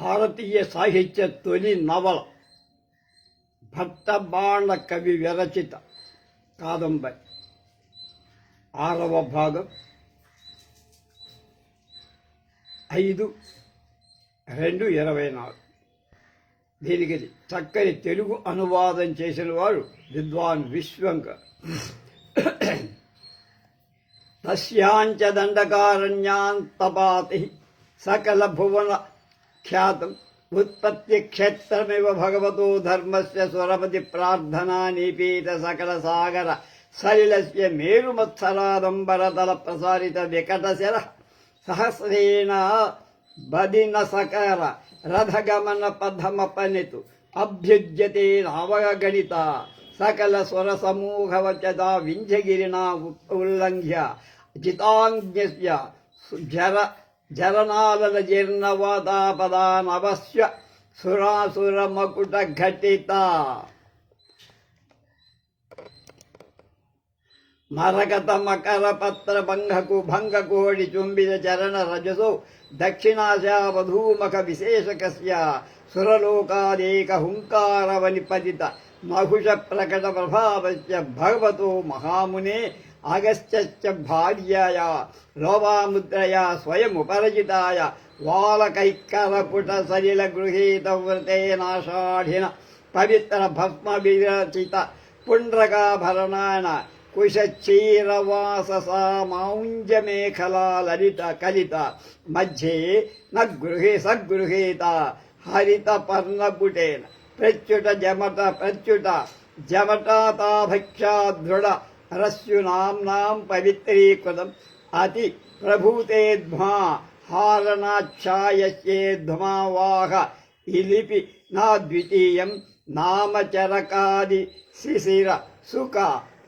భారతీయ సాహిత్య తొలి నవల. భక్త బాణ కవి విరచిత కాదంబరి. ఆరవ భాగం. ఐదు రెండు ఇరవై నాలుగు. దీనికి చక్కని తెలుగు అనువాదం చేసిన వారు విద్వాన్ విశ్వంకర్. తస్యాంచ దండకారణ్యాంతపాతి సకల భువన ఖ్యాతం ఉత్పత్తి క్షేత్రమివ భగవతో ధర్మస్య స్వరపతి ప్రార్థనా నిపీత సకల సాగర సలిలస్య మేరుమత్సరాదంబరతల ప్రసారిత వికటశర సహస్రేణ బదిన సకర జలనాలల పథమపనితు సురాసురమకుట ఘటిత మరకత మకర పత్ర భంగకు భంగకోడి చుంబిన చరణ రజసో దక్షిణాశావధూమక విశేషకస్య సురలోకాదేక హుంకారవని పతిత మహుష ప్రకట ప్రభావస్య భగవతో మహామునే అగస్త్య భార్యాయ లోపాముద్రయా స్వయముపరచితాయ వాలకైకరపుట సలిల గృహీత వ్రతేనాషాఢిన పవిత్ర భస్మ విరచిత పుండ్రకాభరణాన కుశచ్చీరవాససామౌంజమేఖలా లలిత కలిత మధ్యే న గృహే సగృహీత హరిత పర్ణపుటేన ప్రత్యుట జమట ప్రత్యుట జమటాతాభక్షా దృఢ రస్యునాంనాం పవిత్రీకృతం అతి ప్రభూతేధ్మా హారణాఛాయస్యేధ్మావాహ ఇలిపి నా ద్వితీయం నామచరకాది శిశిర సుఖ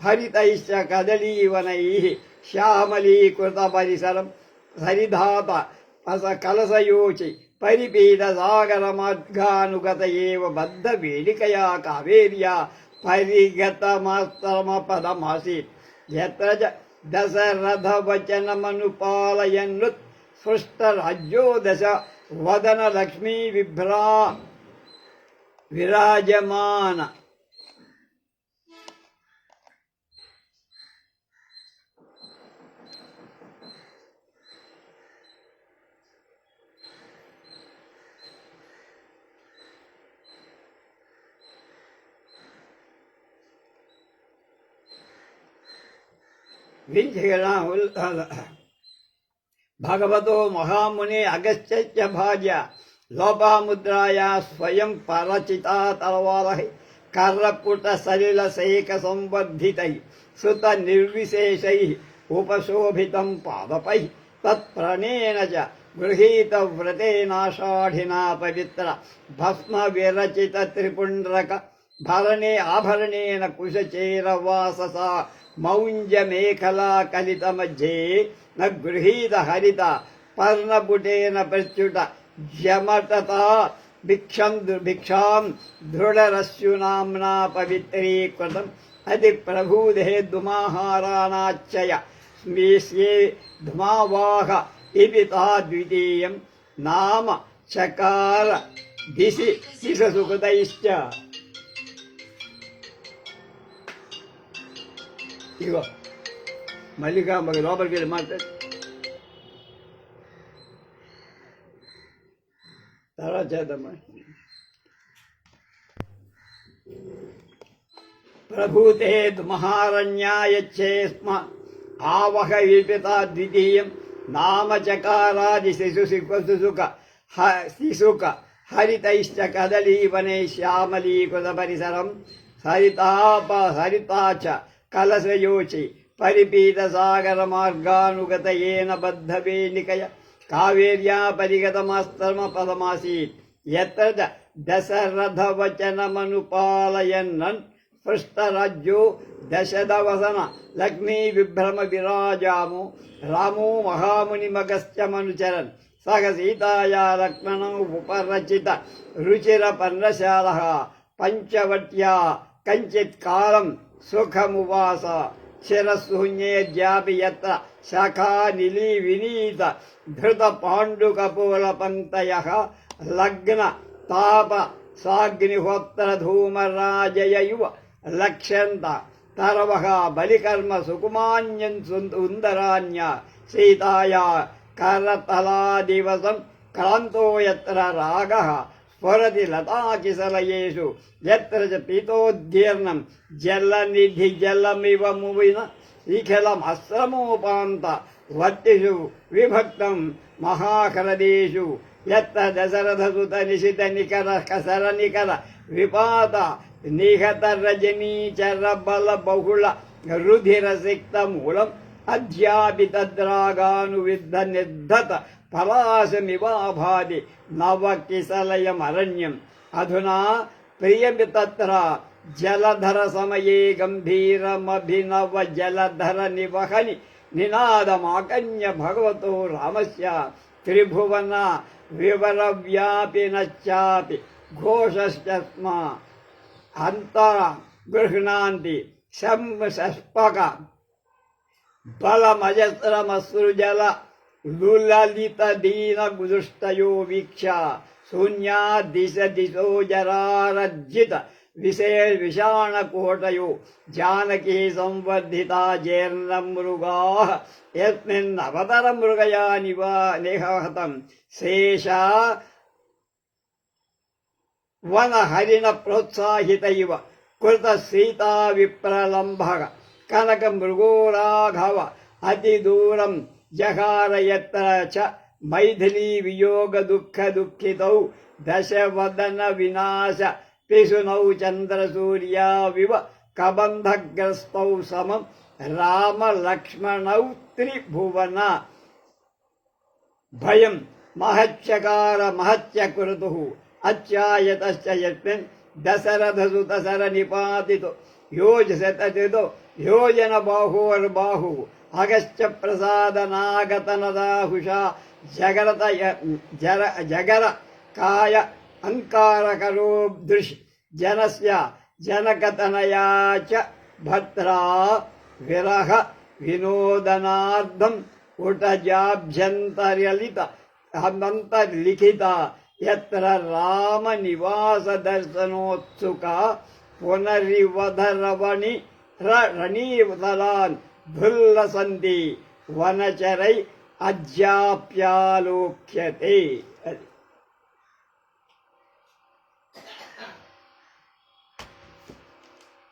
హరితైశ్చ కదలీవనై శ్యామలీకృత పరిసరం సరిధాత అస పరిగతమాస్తమ దశరథ వచనమనుపాలయన్నుత్ రాజ్యో దశ వదన లక్ష్మీ విభ్రా విరాజమాన వింధ్యగణ భగవతో మహాముని అగస్త్య భార్య లోపాముద్రాయా స్వయం పరచితా తలవాలహై కర్రపుట సలిల శైక సంవర్ధితై సుత నిర్విశేషై ఉపశోభితం పాదపై తత్ప్రణేన చ గృహీత వ్రతేనాషాఢినా పవిత్ర భస్మ విరచిత త్రిపుండ్రక భరణే ఆభరణేన కుశచేరవాససా మౌంజమేఖలా కలిత మధ్యే న గృహీత హరిత పర్ణపుటేన ప్రత్యుట జమటత భిక్షం భిక్షాం దృఢరస్యునామ్నా పవిత్రీకృతం. అది ప్రభూదే దుమాహారాణాచ్చయ స్మీస్యే ధుమావాహ ఇది తా ద్వితీయం. నామ చకార దిశి శిశసుకృతైశ్చ ఇగో మల్లిగా మరి లోపలికి వెళ్ళి మాట్లాడు. తర్వాత చేద్దామా? ప్రభూతే మహారణ్యాయచ్చే స్మ ఆవహ విపిత ద్వితీయం. నామచకారాది శిశు శిశుక హ శిశుక హరితైశ్చ కదలీవనే శ్యామలీకృత పరిసరం. హరితాప హరితాచ. కలశయోచి పరిపీత సాగర మార్గానుగత ఏన బద్ధ వేణికయ కావేర్యా పరిగతమాస్తమ పదమాసీత్ ఎత్ర చ దశరథ వచనమనుపాలయన్నన్ పృష్టరాజ్యో దశదవసన లక్ష్మీ విభ్రమ విరాజాము రామో మహామునిమగస్త్యమనుచరన్ సహ సీతాయా లక్ష్మణం ఉపరచిత రుచిర పర్ణశాల పంచవట్యా కంచిత్ కాలం సుఖమువాస శిరశూన్యే యత్ర శాఖా నిలీ వినీత ధృత పాండుకపూల పంక్తయ లగ్న తాప సాగ్నిహోత్ర ధూమరాజయువ లక్ష్యంత తరవహ బలికర్మ సుకుమాన్యం సుందరాన్య సీతాయా కరతలాదివసం క్రాంతో యత్ర రాగ స్ఫురతి లతాకిసలయేషు యత్ర చ పీతోద్దీర్ణం జలనిధి జలమివ మువిన నిఖిలమస్రమోపాంత వర్తిషు విభక్తం మహాకరదేషు యత్ర దశరథసుత నిశిత నికర కసర నికర విపాత నిహత రజనీచర బల బహుళ రుధిర సిక్త మూలం అధ్యాపి తద్రాగానువిద్ధ నిర్ధత పలాశమివాభాది నవకిసలయమరణ్యం. అధునా ప్రియమి తత్ర జలధర సమయే గంభీరమభినవ జలధర నివహని నినాదమాకన్య భగవతో రామస్య త్రిభువన వివర వ్యాపినశ్చాపి ఘోషశ్చస్మా అంతర గృహ్ణాంతి శంస్పక బలమజస్రమసృజల లులలిత దీన గుదుష్టయో వీక్ష. శూన్యా దిశ దిశో జరారజ్జిత. విశే విషాణకోటయో జానకీ సంవర్ధిత జీర్ణ మృగా యస్మిన్నవతర మృగయా నివా నిహతం. శేష వనహరిణ ప్రోత్సాహిత ఇవ కృత సీతా విప్రలంభ కనక మృగో రాఘవ. అతి దూరం జహారయత్ర చ మైథిలీ వియోగ దుఃఖ దుఃఖితౌ దశవదన వినాశ పిశునౌ చంద్రసూర్యా వివ కబంధగ్రస్తౌ సమం రామ లక్ష్మణౌ త్రిభువన. భయం మహత్యకార మహత్య కురుతు అత్యాయతశ్చ యస్మిన్ దశరథసు దశర నిపాతితో యోజసతతితో యోజన బాహోర్బాహు అగశ్చ ప్రసాదనాగతనదాహుష జగరత జర జగర కాయ అంకారకరో దృష్ జనస్య జనకతనయా చ భద్రా విరహ వినోదనార్థం ఉటజాభ్యంతరలిత అంతర్లిఖిత ఎత్ర రామ నివాస దర్శనోత్సుక పునరివధరవణి రణీవతలాన్ ధుల్లసంతి వనచరై అజ్యాప్యాలోక్యతే అది.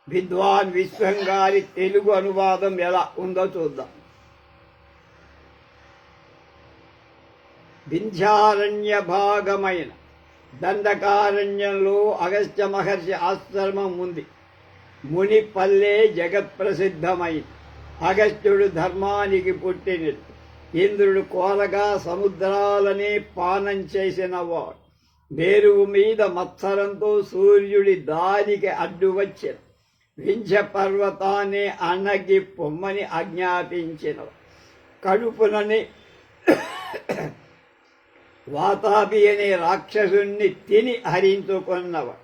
విద్వాన్ విశ్వం గారి తెలుగు అనువాదం ఎలా ఉందో చూద్దాం. వింధ్యారణ్య భాగమైన దండకారణ్యంలో అగస్త్య మహర్షి ఆశ్రమం ఉంది. ముని పల్లె జగత్ప్రసిద్ధమైంది. అగస్త్యుడు ధర్మానికి పుట్టిన ఇంద్రుడు కోలగా సముద్రాలని పానం చేసినవాడు. మేరువు మీద మత్సరంతో సూర్యుడి దారికి అడ్డు వచ్చిన. వింధ్య పర్వతాన్ని అణగి పొమ్మని ఆజ్ఞాపించిన. కడుపునని వాతాపి అనే రాక్షసుణ్ణి తిని హరించుకున్నవ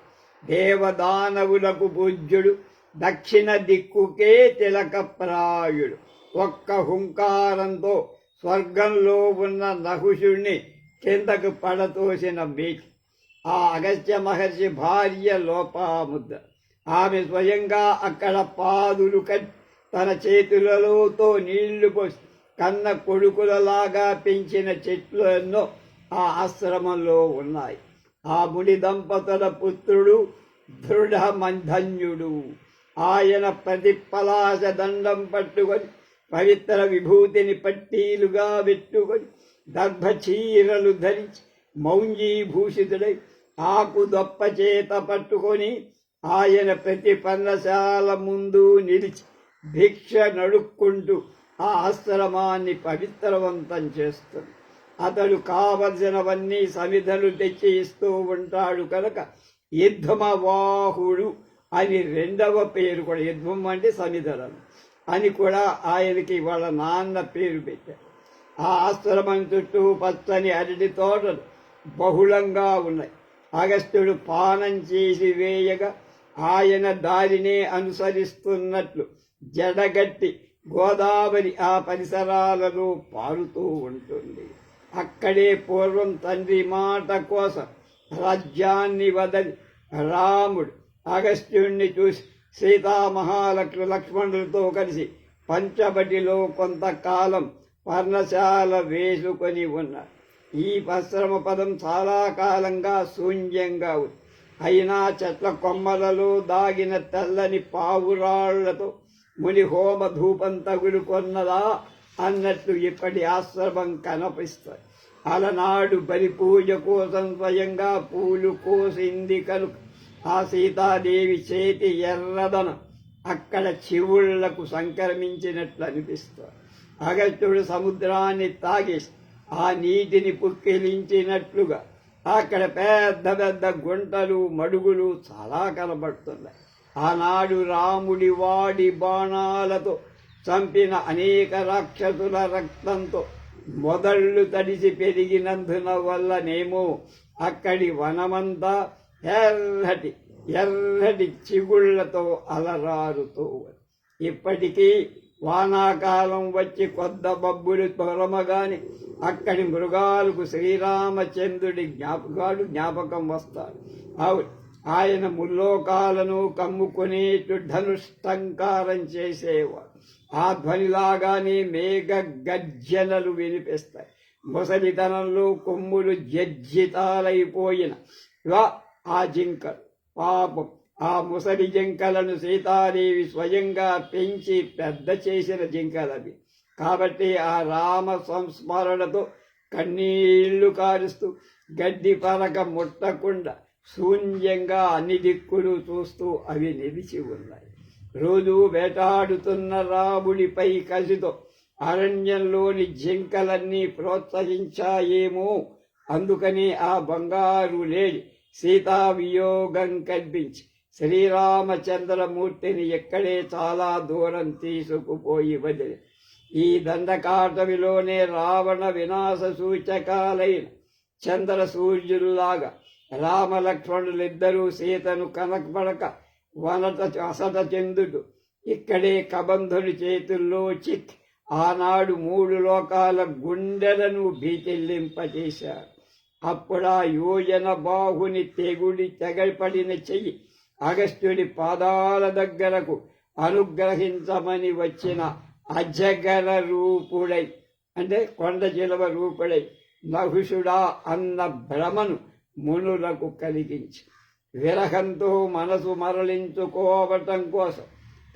దేవదానవులకు పూజ్యుడు దక్షిణ దిక్కుకే తిలకప్రాయుడు ఒక్క హుంకారంతో స్వర్గంలో ఉన్న నహుషుణ్ణి కిందకు పడతోసిన బీచ్ ఆ అగస్త్య మహర్షి భార్య లోపాముద్ర. ఆమె స్వయంగా అక్కడ పాదులు కట్టి తన చేతులలోతో నీళ్ళు పోసి కన్న కొడుకులలాగా పెంచిన చెట్లు ఎన్నో ఆ ఆశ్రమంలో ఉన్నాయి. ఆ ముడి దంపతుల పుత్రుడు దృఢ మంధన్యుడు ఆయన ప్రతి పలాస దండం పట్టుకొని పవిత్ర విభూతిని పట్టీలుగా పెట్టుకొని దర్భచీరలు ధరించి మౌంజీభూషితుడై ఆకు దొప్ప చేత పట్టుకొని ఆయన ప్రతి పర్ణశాల ముందు నిలిచి భిక్ష నడుక్కుంటూ ఆ ఆశ్రమాన్ని పవిత్రవంతం చేస్తుంది. అతడు కావలసినవన్నీ సమిధలు తెచ్చి ఇస్తూ ఉంటాడు కనుక యుద్ధమవాహుడు అని రెండవ పేరు కూడా యుద్ధం అంటే సమిధరం అని కూడా ఆయనకి వాళ్ళ నాన్న పేరు పెట్టారు. ఆ ఆశ్రమం చుట్టూ పచ్చని అరటి తోటలు బహుళంగా ఉన్నాయి. అగస్త్యుడు పానం చేసి వేయగా ఆయన దారినే అనుసరిస్తున్నట్లు జడగట్టి గోదావరి ఆ పరిసరాలలో పారుతూ ఉంటుంది. అక్కడే పూర్వం తండ్రి మాట కోసం రాజ్యాన్ని వదలి రాముడు అగస్త్యుణ్ణి చూసి సీతామహాలక్ష్మి లక్ష్మణులతో కలిసి పంచబటిలో కొంతకాలం పర్ణశాల వేసుకొని ఉన్నారు. ఈ పశ్రమ పదం చాలా కాలంగా శూన్యంగా ఉంది. అయినా చెట్ల కొమ్మలలో దాగిన తెల్లని పావురాళ్ళతో ముని హోమ ధూపం తగులుకొన్నదా అన్నట్లు ఇప్పటి ఆశ్రమం కనిపిస్తుంది. అలనాడు బలి పూజ కోసం స్వయంగా పూలు కోసింది కనుక ఆ సీతాదేవి చేతి ఎర్రదనం అక్కడ చెవుళ్ళకు సంక్రమించినట్లు అనిపిస్తుంది. అగత్యుడు సముద్రాన్ని తాగేసి ఆ నీటిని పుక్కిలించినట్లుగా అక్కడ పెద్ద పెద్ద గుంటలు మడుగులు చాలా కనబడుతున్నాయి. ఆనాడు రాముడి వాడి బాణాలతో చంపిన అనేక రాక్షసుల రక్తంతో మొదళ్ళు తడిసి పెరిగినందున వల్లనేమో అక్కడి వనమంతా ఎర్రటి ఎర్రటి చిగుళ్ళతో అలరారుతూ ఇప్పటికీ వానాకాలం వచ్చి కొద్ద బబ్బులు తొరమగాని అక్కడి మృగాలకు శ్రీరామచంద్రుడి జ్ఞాపకాలు జ్ఞాపకం వస్తారు అవును ఆయన ముల్లోకాలను కమ్ముకునేటు ధనుష్టంకారం చేసేవాడు. ఆ ధ్వనిలాగానే మేఘ గర్జనలు వినిపిస్తాయి. ముసలితనంలో కొమ్ములు జజ్జితాలైపోయిన ఆ జింక పాపం. ఆ ముసలి జింకలను సీతాదేవి స్వయంగా పెంచి పెద్ద చేసిన జింకలవి కాబట్టి ఆ రామ సంస్మరణతో కన్నీళ్ళు కారుస్తూ గడ్డి పరక ముట్టకుండా శూన్యంగా అన్ని దిక్కులు చూస్తూ అవి నిలిచి ఉన్నాయి. రోజు వేటాడుతున్న రాముడిపై కసితో అరణ్యంలోని జింకలన్నీ ప్రోత్సహించాయేమో. అందుకని ఆ బంగారు లేడి సీతా వియోగం కల్పించి శ్రీరామచంద్రమూర్తిని ఎక్కడే చాలా దూరం తీసుకుపోయి వదిలి ఈ దండకాటవిలోనే రావణ వినాశ సూచకాలైన చంద్ర సూర్యుల్లాగా రామలక్ష్మణులిద్దరూ సీతను కనకపడక వనట అసట చెందుడు ఇక్కడే కబంధుని చేతుల్లో చిక్ ఆనాడు మూడు లోకాల గుండెలను భీతిల్లింపజేశారు. అప్పుడా యోజన బాహుని తెగుడి తెగపడిన చెయ్యి అగస్త్యుడి పాదాల దగ్గరకు అనుగ్రహించమని వచ్చిన అజగర రూపుడై అంటే కొండ చిలవ రూపుడై నహుషుడా అన్న భ్రమను మునులకు కలిగించి. విరహంతో మనసు మరలించుకోవటం కోసం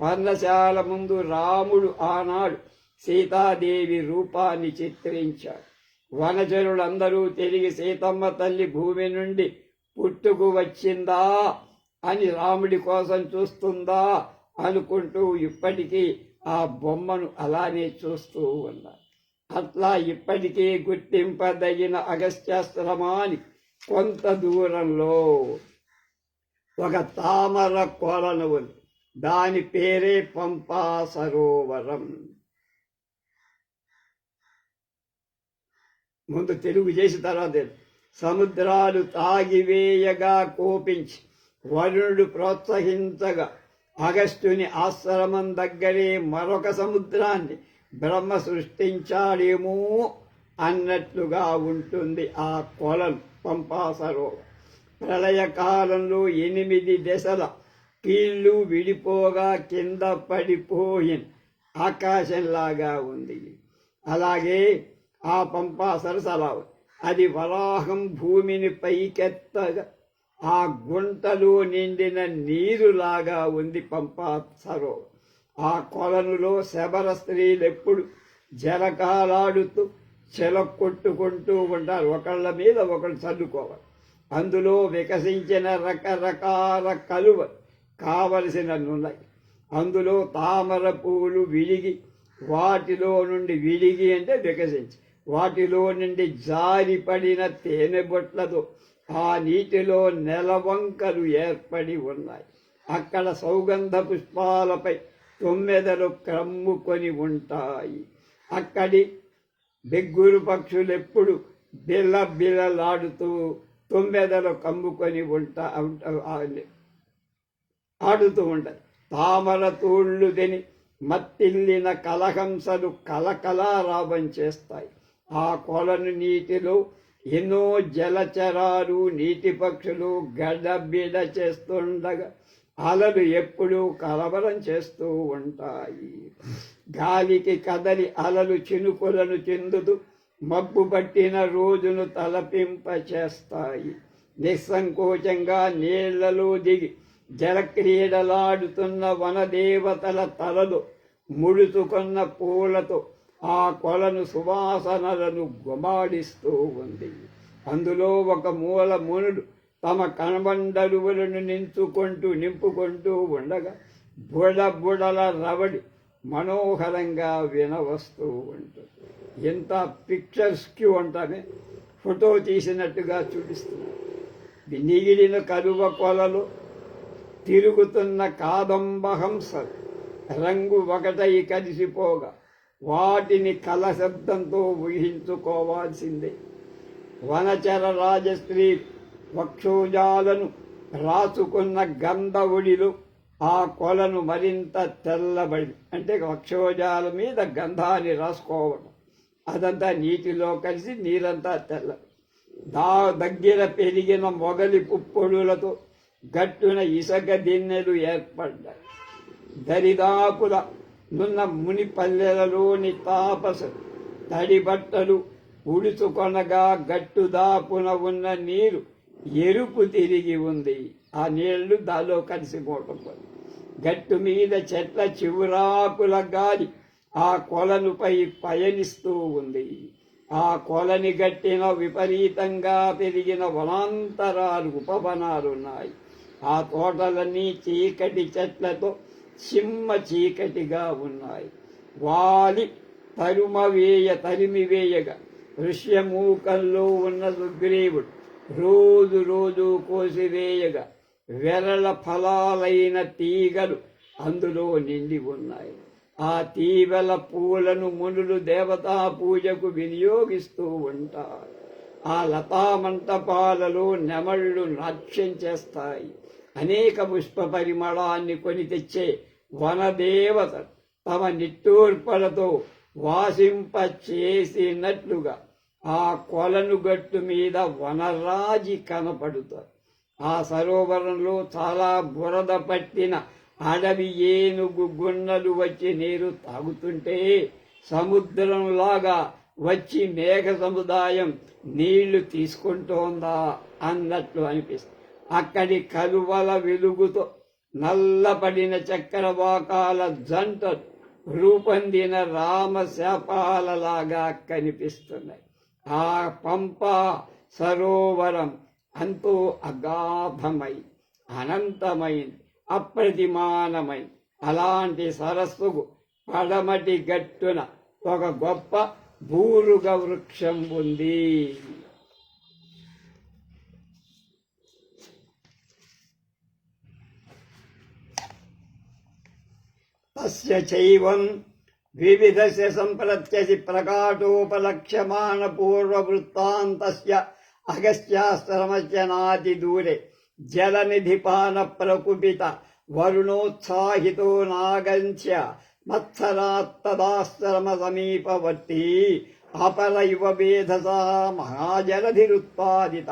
పర్ణశాల ముందు రాముడు ఆనాడు సీతాదేవి రూపాన్ని చిత్రించాడు. వనజనులందరూ తిరిగి సీతమ్మ తల్లి భూమి నుండి పుట్టుకు వచ్చిందా? అని రాముడి కోసం చూస్తుందా? అనుకుంటూ ఇప్పటికీ ఆ బొమ్మను అలానే చూస్తూ ఉన్నారు. అట్లా ఇప్పటికీ గుర్తింపదగిన అగస్త్యాశ్రమాని కొంత దూరంలో ఒక తామర కొలను ఉంది దాని పేరే పంపా సరోవరం. ముందు తెలుగు చేసిన తర్వాత సముద్రాలు తాగివేయగా కోపించి వరుణుడు ప్రోత్సహించగా అగస్త్యుని ఆశ్రమం దగ్గరే మరొక సముద్రాన్ని బ్రహ్మ సృష్టించాడేమో అన్నట్లుగా ఉంటుంది ఆ కొలం పంపా సరోవరం ప్రళయకాలంలో ఎనిమిది దశల కీళ్ళు విడిపోగా కింద పడిపోయిన ఆకాశంలాగా ఉంది. అలాగే ఆ పంపా సరసలావు. అది వరాహం భూమిని పైకెత్తగా ఆ గుంటలో నిండిన నీరులాగా ఉంది పంపా సరోవరం ఆ కొలనులో శబర స్త్రీలెప్పుడు జలకాలాడుతూ చెలక్కొట్టుకుంటూ ఉంటారు. ఒకళ్ళ మీద ఒకళ్ళు చల్లుకోవాలి. అందులో వికసించిన రకరకాల కలువ కావలసినన్నున్నాయి అందులో తామర పూలు విడిగి వాటిలో నుండి విడిగి అంటే వికసించి. వాటిలో నుండి జారిపడిన తేనె బొట్లతో ఆ నీటిలో నెలవంకలు ఏర్పడి ఉన్నాయి. అక్కడ సౌగంధ పుష్పాలపై తొమ్మెదలు క్రమ్ముకొని ఉంటాయి. అక్కడి బెగ్గురు పక్షులెప్పుడు బిల్ల బిల్లలాడుతూ తొమ్మెదలు కమ్ముకొని ఉంటా ఆడుతూ ఉంటాయి. తామర తూళ్ళు తిని మత్తిల్లిన కలహంసలు కలకలారాపం చేస్తాయి. ఆ కొలను నీటిలో ఎన్నో జలచరాలు నీటి పక్షులు గడబిడ చేస్తుండగా అలలు ఎప్పుడూ కలవరం చేస్తూ ఉంటాయి. గాలికి కదలి అలలు చినుకులను చెందుతూ మబ్బు పట్టిన రోజును తలపింప చేస్తాయి. నిస్సంకోచంగా నీళ్ళలో దిగి జలక్రీడలాడుతున్న వనదేవతల తలలు ముడుచుకున్న పూలతో ఆ కొలను సువాసనలను గుమాడిస్తూ ఉంది. అందులో ఒక మూల మునుడు తమ కనబండలువులను నించుకుంటూ నింపుకుంటూ ఉండగా బుడ బుడల రవడి మనోహరంగా వినవస్తూ ఉంటుంది. ఎంత పిక్చర్స్కి ఉంటామే ఫోటో తీసినట్టుగా చూపిస్తున్నారు. నిగిలిన కలువ కొలలు తిరుగుతున్న కాదంబహంస రంగు ఒకటై కలిసిపోగా వాటిని కలశబ్దంతో ఊహించుకోవాల్సిందే. వనచర రాజశ్రీ వక్షోజాలను రాసుకున్న గంధవుడిలు ఆ కొలను మరింత తెల్లబడి అంటే వక్షోజాల మీద గంధాన్ని రాసుకోవడం. అదంతా నీటిలో కలిసి నీరంతా తెల్ల. దా దగ్గర పెరిగిన మొగలి పుప్పొడులతో గట్టున ఇసక దిన్నెలు ఏర్పడ్డాయి. దరిదాపుల నున్న ముని పల్లెలలోని తాపసు తడి బట్టలు ఉడుచుకొనగా గట్టుదాపున ఉన్న నీరు ఎరుపు తిరిగి ఉంది. ఆ నీళ్ళు దాలో కలిసిపోవటం వల్ల గట్టు మీద చెట్ల చివురాకుల గాలి ఆ కొలనుపై పయనిస్తూ ఉంది. ఆ కొలని గట్టిన విపరీతంగా పెరిగిన వనాంతరాలు ఉపవనాలున్నాయి. ఆ తోటలన్నీ చీకటి చెట్లతో చిమ్మ చీకటిగా ఉన్నాయి. వాలి తరుమ వేయ తరిమి వేయగా ఋష్యమూకంలో ఉన్న సుగ్రీవుడు రోజు రోజు కోసివేయగా. వెరల ఫలాలైన తీగలు అందులో నిండి ఉన్నాయి. ఆ తీవల పూలను మునులు దేవతా పూజకు వినియోగిస్తూ ఉంటారు. ఆ లతా మంటపాలలో నెమళ్ళు నాట్యం చేస్తాయి. అనేక పుష్ప పరిమళాన్ని కొని తెచ్చే వనదేవత తమ నిట్టూర్పలతో వాసింప చేసినట్లుగా ఆ కొలను గట్టు మీద వనరాజి కనపడుతారు ఆ సరోవరంలో చాలా బురద పట్టిన అడవి ఏనుగు గున్నలు వచ్చి నీరు తాగుతుంటే సముద్రంలాగా వచ్చి మేఘ సముదాయం నీళ్ళు తీసుకుంటోందా అన్నట్లు అనిపిస్తుంది. అక్కడి కలువల వెలుగుతో నల్లబడిన చక్రవాకాల జంట రూపొందిన రామశాపాలలాగా కనిపిస్తున్నాయి. ఆ పంప సరోవరం అంతో అగాధమై అనంతమైంది అప్రతిమానమైంది అలాంటి సరస్సుకు పడమటి గట్టున ఒక గొప్ప బూరుగ వృక్షం ఉంది. తస్య చైవం వివిధస్య సంప్రత్యసి ప్రకాటోపలక్ష్యమాణ పూర్వవృత్తాంతస్య అగస్త్యాశ్రమస్య నాతి దూరే జలనిధిపాన ప్రకుపిత వరుణోత్సాహితో నాగంత్య మత్సరాత్తదాశ్రమ సమీపవర్తి అపర ఇవ వేధసా మహాజలధిరుత్పాదిత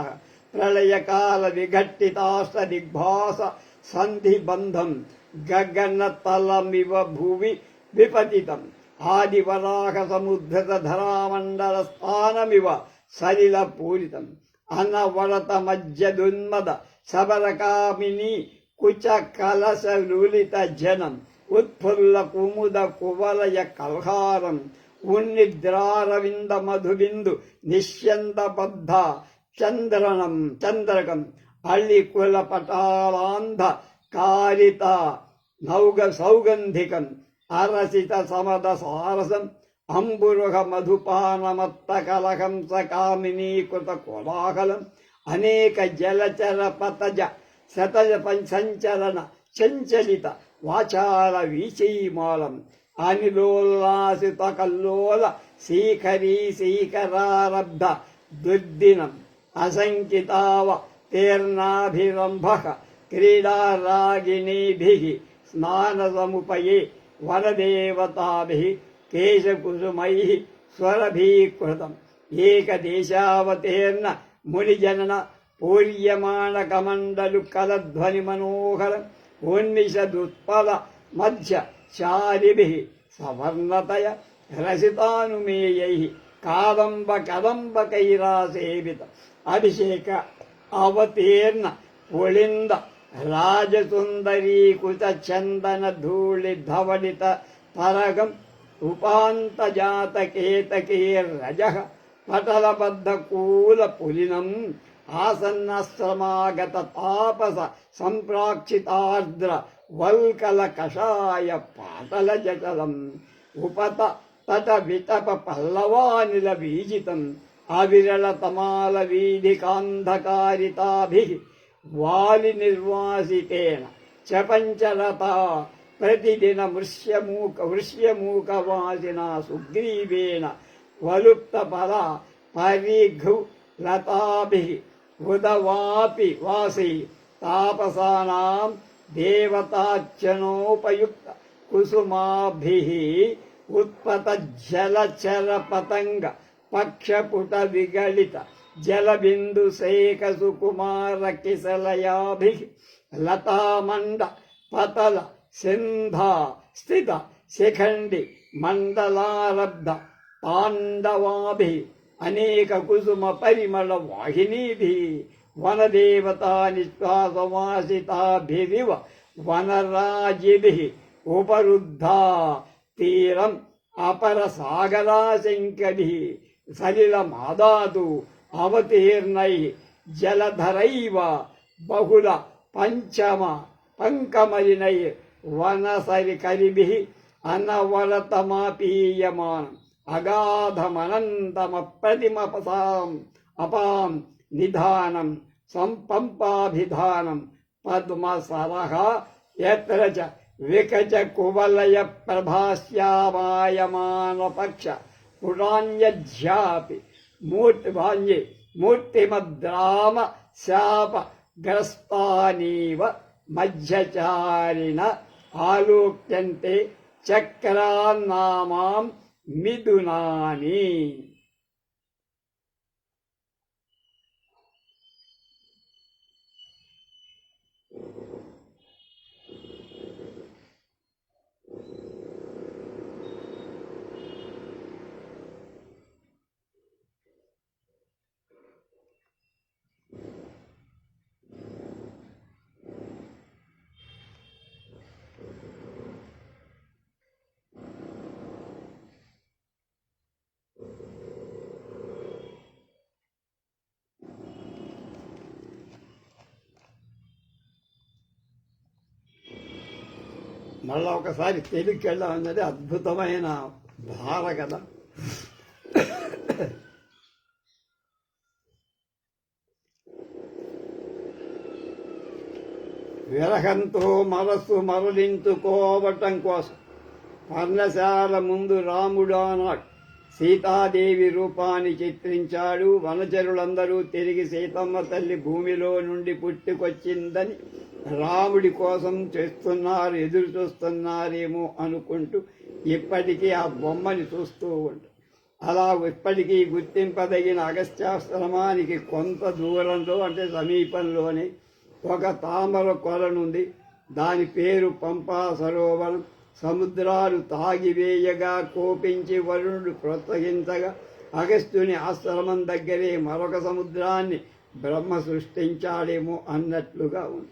ప్రళయకాల విఘట్టితాస్త దిగ్భాస సంధిబంధం గగనతలమివ భువి విపతితం ఆదివరాహ సముద్రత ధరామండల స్థానమివ సలిల పూరితం అనవరత మధ్య దున్మద సబరకామిని కుచ కలశ లులిత జనం ఉత్ఫుల్ల కుముద కువలయ కల్హారం ఉన్నిద్రారవింద మధుబిందు నిశ్యంత బద్ధ చంద్రనం చంద్రకం అళ్ళికుల పటాలాంధ కారిత నౌగ సౌగంధికం అరసిత సమద సారసం అంబురుహ మధుపానమత్త కలహం సకామినీకృత కోలాహలం అనేక జలచర పతజ శతజ సంచలన చంచలిత వాచాల వీచీమాలం అనిలోల్లాసిత కల్లోల శీఖరీ శీకరారబ్ధ దుర్దినం అసంకితావ తీర్ణాభిరంభ క్రీడారాగిణీభిः స్నానసముపయే వనదేవతాభిः కేశకుసుమైः స్వరభీకృతం. ఏకదేశావతీర్ణ మునిజనన పూర్యమాణ కమండలు కలధ్వని మనోహరం ఉన్మిషదుత్పల మధ్య చారిభి సవర్ణతయ రసితానుమేయై కాదంబ కదంబ రాజసుందరీకృత చందన ధూళి ధవళిత తరగం ఉపాంత జాతకేతకే రజ పటలబద్ధ కూల పులినం ఆసన్నశ్రమాగత తాపస సంప్రాక్షితార్ద్ర వల్కల కషాయ పాటల జటలం ఉపత తట వితప పల్లవానిల వీజితం అవిరళ తమాల వీధి వీధికాంధకారితాభి వాలి నిర్వాసితేన చపంచలత ప్రతిదిన వృష్యమూక వృష్యమూకవాసిన సుగ్రీవేణ వలుప్త పద పరిఘు లతాభి ఉదవాపి వాసి తాపసానాం దేవతార్చనోపయుక్త కుసుమాభి ఉత్పత జలచర పతంగ పక్షపుట విగళిత జలబిందు శేఖ సుకుమార కిసలయాభి లతామండ పతల సింధా స్థిత శిఖండి మండలారబ్ధ తాండవాభి అనేక కుసుమ అవతీర్ణై జలధరైవ బహుళ పంచమ పంకమలినై వనసరి కలిభి అనవరతమపీయమానం అగాధమనంతమ ప్రతిమపసాం. అపాం నిధానం సంపంపాభిధానం పద్మసరహ ఎత్ర చ వికచ కువలయ ప్రభాస్యామాయమానపక్ష పురాణ్యధ్యాపి మూర్తి వాణ్యే మూర్తిమద్రామ శాప గ్రస్తానీవ మధ్యచారిణ ఆలోక్యంతే చక్రాన్నామాం మిథునాని. మళ్ళా ఒకసారి తెలుగుకి వెళ్ళామన్నది అద్భుతమైన ధార కదా విరహంతో మనస్సు మరలించుకోవటం కోసం పర్ణశాల ముందు రాముడు సీతాదేవి రూపాన్ని చిత్రించాడు. వనచరులందరూ తిరిగి సీతమ్మ తల్లి భూమిలో నుండి పుట్టుకొచ్చిందని రాముడి కోసం చేస్తున్నారు ఎదురు చూస్తున్నారేమో అనుకుంటూ ఇప్పటికీ ఆ బొమ్మని చూస్తూ ఉంటారు అలా ఇప్పటికీ గుర్తింపదగిన అగస్త్యాశ్రమానికి కొంత దూరంలో అంటే సమీపంలోనే ఒక తామర కొలనుంది. దాని పేరు పంపా సరోవరం. సముద్రాలు తాగివేయగా కోపించి వరుణుడు ప్రోత్సహించగా అగస్త్యుని ఆశ్రమం దగ్గరే మరొక సముద్రాన్ని బ్రహ్మ సృష్టించాడేమో అన్నట్లుగా ఉంది.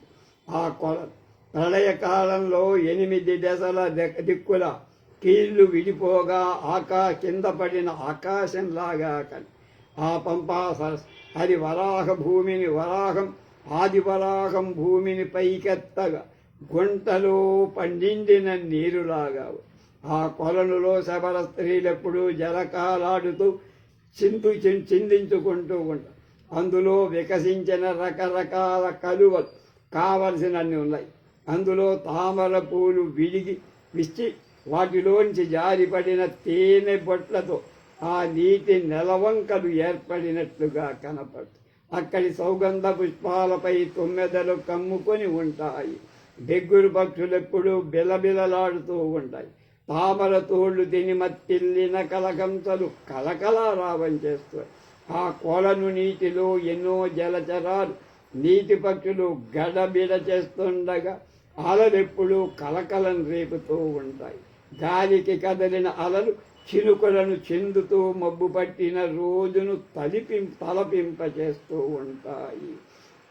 ఆ కొల ప్రళయకాలంలో ఎనిమిది దశల దిక్కుల కీళ్ళు విడిపోగా ఆకా కింద పడిన ఆకాశంలాగా కని ఆ పంపా సరస్ అది వరాహ భూమిని వరాహం ఆది వరాహం భూమిని పైకెత్తగా గుంటలో పండిండిన నీరులాగా. ఆ కొలనులో శబర స్త్రీలెప్పుడూ జలకాలాడుతూ చిందు చిందించుకుంటూ ఉంటారు అందులో వికసించిన రకరకాల కలువలు కావలసినన్ని ఉన్నాయి. అందులో తామర పూలు విడిగి విచ్చి వాటిలోంచి జారిపడిన తేనె బొట్లతో ఆ నీటి నెలవంకలు ఏర్పడినట్లుగా కనపడు అక్కడి సౌగంధ పుష్పాలపై తొమ్మెదలు కమ్ముకొని ఉంటాయి. బెగ్గురు పక్షులెప్పుడు బిలబిలలాడుతూ ఉంటాయి. తామర తోళ్ళు తిని మత్తిల్లిన కలకంతలు కలకలారావం చేస్తాయి. ఆ కొలను నీటిలో ఎన్నో జలచరాలు నీటి పక్షులు గడబిడ చేస్తుండగా అలలెప్పుడూ కలకలను రేపుతూ ఉంటాయి. గాలికి కదలిన అలలు చినుకులను చెందుతూ మబ్బు పట్టిన రోజును తలిపిం తలపింప చేస్తూ ఉంటాయి.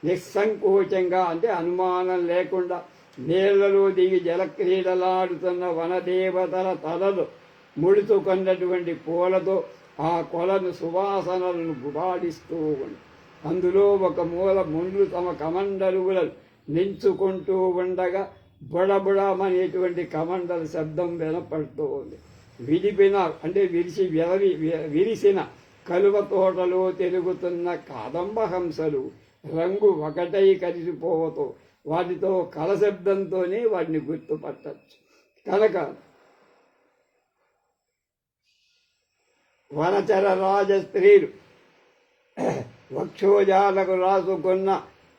నిస్సంకోచంగా అంటే అనుమానం లేకుండా నీళ్ళలో దిగి జలక్రీడలాడుతున్న వనదేవతల తలలు ముడుచుకున్నటువంటి పూలతో ఆ కొలను సువాసనలను గుబాడిస్తూ ఉంటాయి. అందులో ఒక మూల ముండ్లు తమ కమండలుగులను నించుకుంటూ ఉండగా బుడబుడమనేటువంటి కమండల శబ్దం వినపడుతూ ఉంది విడిపిన అంటే విరిసి విరవి విరిసిన కలువ తోటలో తిరుగుతున్న కాదంబ హంసలు రంగు ఒకటై కలిసిపోవతో వాటితో కలశబ్దంతోనే వాటిని గుర్తుపట్టచ్చు. కనుక వనచర రాజ స్త్రీలు వక్షోజాలకు రాసుకున్న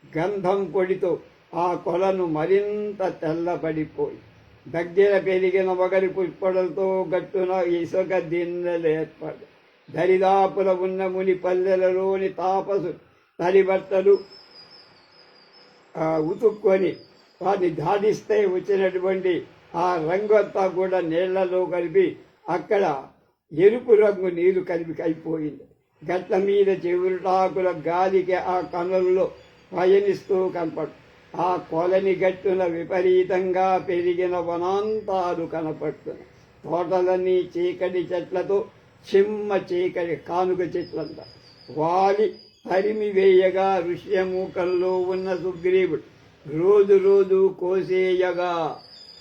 గంధం పొడితో ఆ కొలను మరింత తెల్లబడిపోయి దగ్గర పెరిగిన ఒకరి పుష్పడలతో గట్టున ఇసుక దిన్నెలేర్పడు దరిదాపుల ఉన్న ముని పల్లెలలోని తాపసు తడిబట్టలు ఉతుక్కొని వాటిని దాడిస్తే వచ్చినటువంటి ఆ రంగు అంతా కూడా నీళ్ళలో కలిపి అక్కడ ఎరుపు రంగు నీరు కలిపి అయిపోయింది గట్ల మీద చెవురుటాకుల గాలికి ఆ కనుల్లో పయనిస్తూ కనపడు ఆ కొలని గట్టున విపరీతంగా పెరిగిన వనాంతాలు కనపడుతుంది తోటలన్నీ చీకటి చెట్లతో చిమ్మ చీకటి కానుక చెట్లంతా వాలి తరిమి వేయగా ఋష్యమూకల్లో ఉన్న సుగ్రీవుడు రోజు రోజు కోసేయగా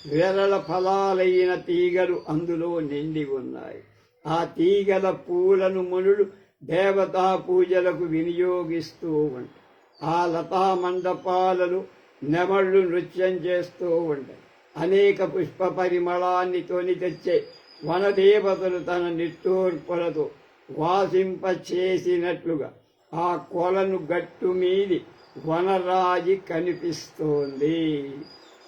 విరళ ఫలాలైన తీగలు అందులో నిండి ఉన్నాయి. ఆ తీగల పూలను మునులు దేవతా పూజలకు వినియోగిస్తూ ఉంటాయి ఆ లతా మండపాలను నెమళ్ళు నృత్యం చేస్తూ ఉంటాయి అనేక పుష్ప పరిమళాన్ని తొని తెచ్చే వనదేవతలు తన నిట్టూర్పులతో వాసింప చేసినట్లుగా ఆ కొలను గట్టు మీది వనరాజి కనిపిస్తోంది.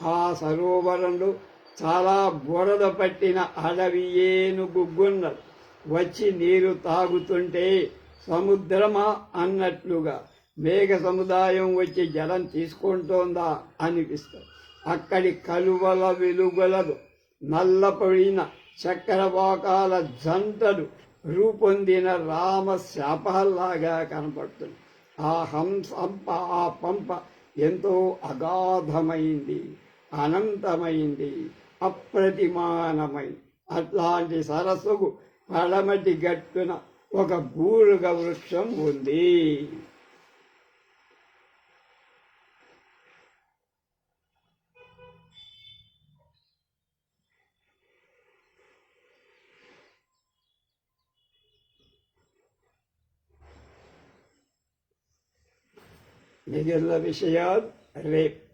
ఆ సరోవరంలో చాలా బురద పట్టిన అడవి ఏనుగున్నది వచ్చి నీరు తాగుతుంటే సముద్రమా అన్నట్లుగా మేఘ సముదాయం వచ్చి జలం తీసుకుంటోందా అనిపిస్తుంది. అక్కడి కలువల వెలుగులదు నల్లపడిన చక్రవాకాల జంటలు రూపొందిన రామ శాపల్లాగా కనపడుతుంది. ఆ హంసంప ఆ పంప ఎంతో అగాధమైంది అనంతమైంది అప్రతిమానమైంది. అట్లాంటి సరస్సుకు పడమటి గట్టున ఒక బూరుగ వృక్షం ఉంది. మిగిలిన విషయాలు రేపు